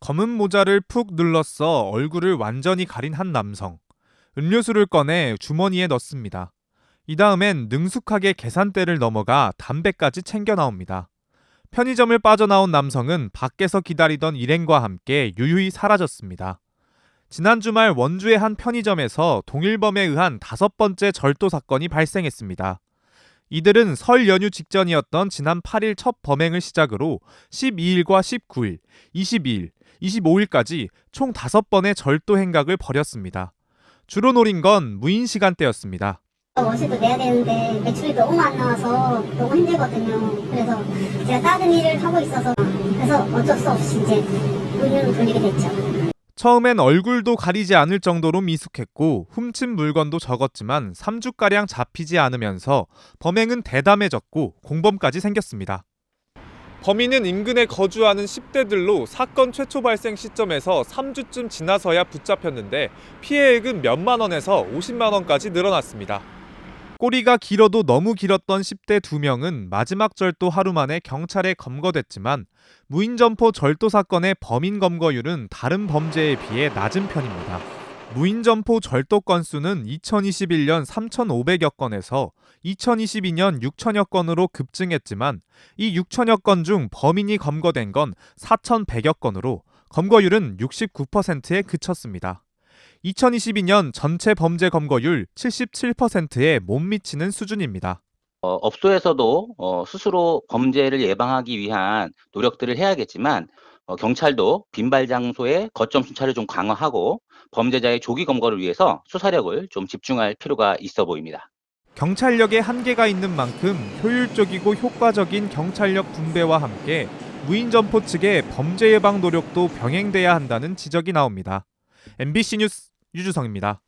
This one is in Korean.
검은 모자를 푹 눌렀어 얼굴을 완전히 가린 한 남성. 음료수를 꺼내 주머니에 넣습니다. 이 다음엔 능숙하게 계산대를 넘어가 담배까지 챙겨 나옵니다. 편의점을 빠져나온 남성은 밖에서 기다리던 일행과 함께 유유히 사라졌습니다. 지난 주말 원주의 한 편의점에서 동일범에 의한 다섯 번째 절도 사건이 발생했습니다. 이들은 설 연휴 직전이었던 지난 8일 첫 범행을 시작으로 12일과 19일, 22일, 25일까지 총 5번의 절도 행각을 벌였습니다. 주로 노린 건 무인 시간대였습니다. 월세도 내야 되는데 매출이 너무 안 나와서 너무 힘들거든요. 그래서 제가 다른 일을 하고 있어서 그래서 어쩔 수 없이 이제 돈을 돌리게 됐죠. 처음엔 얼굴도 가리지 않을 정도로 미숙했고 훔친 물건도 적었지만 3주가량 잡히지 않으면서 범행은 대담해졌고 공범까지 생겼습니다. 범인은 인근에 거주하는 10대들로 사건 최초 발생 시점에서 3주쯤 지나서야 붙잡혔는데 피해액은 몇만 원에서 50만 원까지 늘어났습니다. 꼬리가 길어도 너무 길었던 10대 2명은 마지막 절도 하루 만에 경찰에 검거됐지만 무인점포 절도 사건의 범인 검거율은 다른 범죄에 비해 낮은 편입니다. 무인점포 절도 건수는 2021년 3,500여 건에서 2022년 6천여 건으로 급증했지만 이 6천여 건 중 범인이 검거된 건 4,100여 건으로 검거율은 69%에 그쳤습니다. 2022년 전체 범죄 검거율 77%에 못 미치는 수준입니다. 어, 업소에서도 어, 스스로 범죄를 예방하기 위한 노력들을 해야겠지만 어, 경찰도 빈발 장소의 거점 순찰을 좀 강화하고 범죄자의 조기 검거를 위해서 수사력을 좀 집중할 필요가 있어 보입니다. 경찰력에 한계가 있는 만큼 효율적이고 효과적인 경찰력 분배와 함께 무인점포 측의 범죄 예방 노력도 병행돼야 한다는 지적이 나옵니다. MBC 뉴스 유주성입니다.